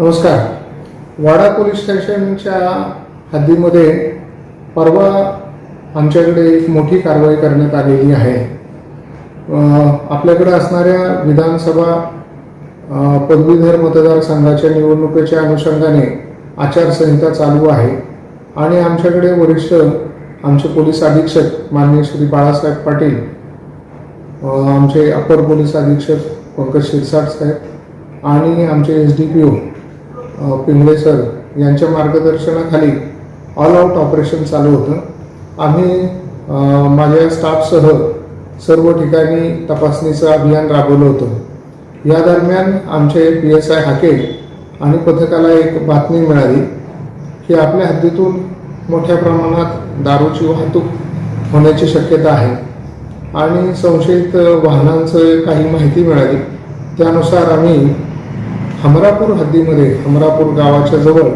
नमस्कार. वाडा पोलीस स्टेशनच्या हद्दीमध्ये परवा आमच्याकडे एक मोठी कारवाई करण्यात आलेली आहे. आपल्याकडे असणाऱ्या विधानसभा पदवीधर मतदारसंघाच्या निवडणुकीच्या अनुषंगाने आचारसंहिता चालू आहे आणि आमच्याकडे वरिष्ठ आमचे पोलीस अधीक्षक माननीय श्री बाळासाहेब पाटील आमचे अपर पोलीस अधीक्षक पंकज शिरसाट साहेब आणि आमचे S D P O Pingale sir यांच्या मार्गदर्शनाखाली ऑल आउट ऑपरेशन चालू होतं. आम्ही माझ्या स्टाफसह सर्व ठिकाणी तपासणीचं अभियान राबवलं होतं. या दरम्यान आमचे पी एस आय हाके आणि पथकाला एक बातमी मिळाली की आपल्या हद्दीतून मोठ्या प्रमाणात दारूची वाहतूक होण्याची शक्यता आहे आणि संशयित वाहनांचं काही माहिती मिळाली. त्यानुसार आम्ही हमरापूर हद्दीमध्ये हमरापूर गावाच्या जवळ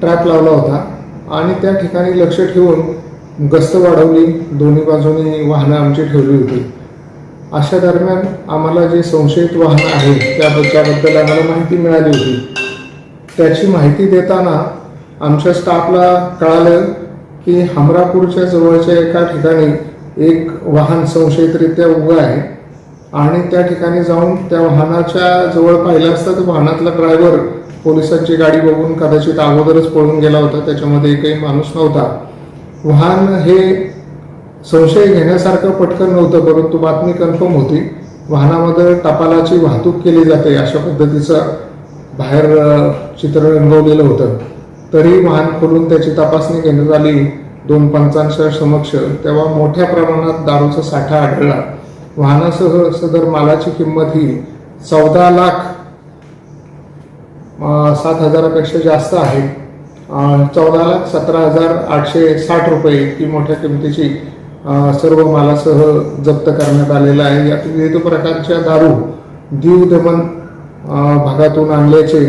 ट्रॅप लावला होता आणि त्या ठिकाणी लक्ष ठेवून गस्त वाढवली. दोन्ही बाजूनी वाहनं आमची ठेवली होती. अशा दरम्यान आम्हाला जे संशयित वाहन आहे त्याबद्दल आम्हाला माहिती मिळाली होती. त्याची माहिती देताना आमच्या स्टाफला कळालं की हमरापूरच्या जवळच्या एका ठिकाणी एक वाहन संशयितरित्या उभं आहे. आणि त्या ठिकाणी जाऊन त्या वाहनाच्या जवळ पाहिलं असता तर वाहनातला ड्रायव्हर पोलिसांची गाडी बघून कदाचित अगोदरच पळून गेला होता त्याच्यामध्ये एकही माणूस नव्हता. वाहन हे संशय घेण्यासारखं पटकन नव्हतं परंतु बातमी कन्फर्म होती. वाहनामध्ये टपालाची वाहतूक केली जाते अशा पद्धतीचं बाहेर चित्र रंगवलेलं होतं. तरी वाहन खोलून त्याची तपासणी घेण्यात आली. दोन पंचांच्या समक्ष तेव्हा मोठ्या प्रमाणात दारूचा साठा आढळला. वाहनासह सदर मालाची किंमत ही चौदा लाख सात हजारापेक्षा जास्त आहे. चौदा लाख सतरा हजार आठशे साठ रुपये इतकी मोठ्या किमतीची सर्व मालासह जप्त करण्यात आलेला आहे. यात विविध प्रकारच्या दारू दीव दमन भागातून आणल्याचे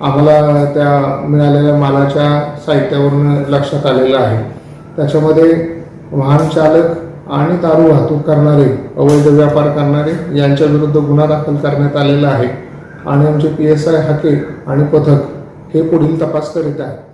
आम्हाला त्या मिळालेल्या मालाच्या साहित्यावरून लक्षात आलेलं आहे. त्याच्यामध्ये वाहन चालक आणि दारू वाहतूक करणारे अवैध व्यापार करणारे यांच्या विरुद्ध गुन्हा दाखल करण्यात आलेला आहे. आणि आमचे पी एस आय हाके आणि पथक हे पुढील तपास करीत आहे